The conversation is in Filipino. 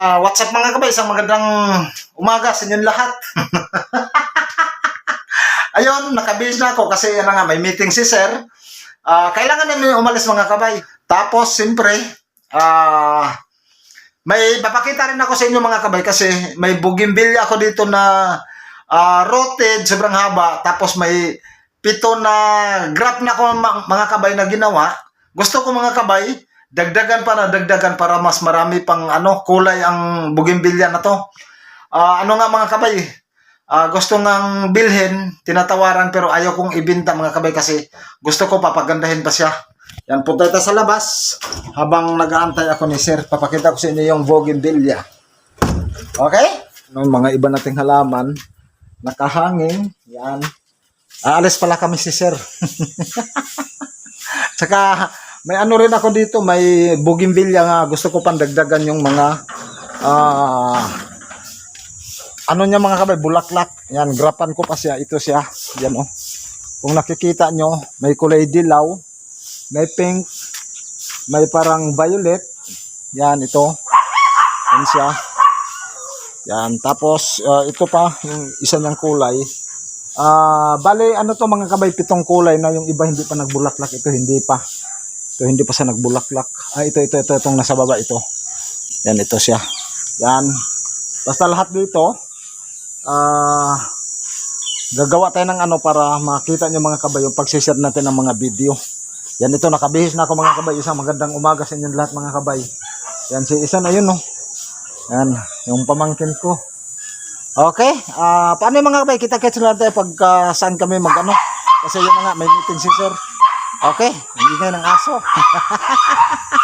Ah, what's up mga kabay? Isang magandang umaga sa inyong lahat. Ayun, nakabihis na ako kasi ano nga, may meeting si sir. Ah, kailangan namin umalis mga kabay. Tapos, siyempre, ah, may papakita rin ako sa inyo mga kabay kasi may bugimbilya ako dito na ah, rotted, sobrang haba. Tapos may pito na graph na ako mga kabay na ginawa. Gusto ko mga kabay, dagdagan pa na dagdagan para mas marami pang ano kulay ang bugimbilya na to. Ah, ano nga mga kabay, ah, gusto ngang bilhin, tinatawaran pero ayaw kong ibinta mga kabay kasi gusto ko papagandahin pa siya. Yan, punta tayo sa labas habang nag-aantay ako ni sir. Papakita ko sa inyo yung bougainvillea. Okay? Yung mga iba nating halaman, nakahanging, yan. Aalis pala kami si sir. Tsaka, may ano rin ako dito, may bougainvillea nga. Gusto ko pang dagdagan yung mga, ah, ano niya mga kabay, bulaklak. Yan, grapan ko pa siya. Ito siya. Yan oh. Kung nakikita nyo, may kulay dilaw, may pink, may parang violet. Yan, ito. Yan siya. Yan, tapos ah, ito pa, yung isa niyang kulay. Ah, bale ano to mga kabay, pitong kulay na yung iba hindi pa nagbulaklak, ito hindi pa. Ito hindi pa siya nagbulaklak. Ah, ito ito ito itong nasa baba ito. Yan ito siya. Yan. Basta lahat dito ah gagawa tayo ng ano para makita niyo mga kabay yung pagsishare natin ng mga video. Yan ito nakabihis na ako mga kabay. Isang magandang umaga sa inyong lahat mga kabay. Yan si isa na yun no. Yan, yung pamangkin ko. Okay, ah paano yung mga kabay? Kita-kits lang tayo pag ah, saan kami mag ano. Kasi yun na nga, may meeting si sir. Okay, hindi ng aso.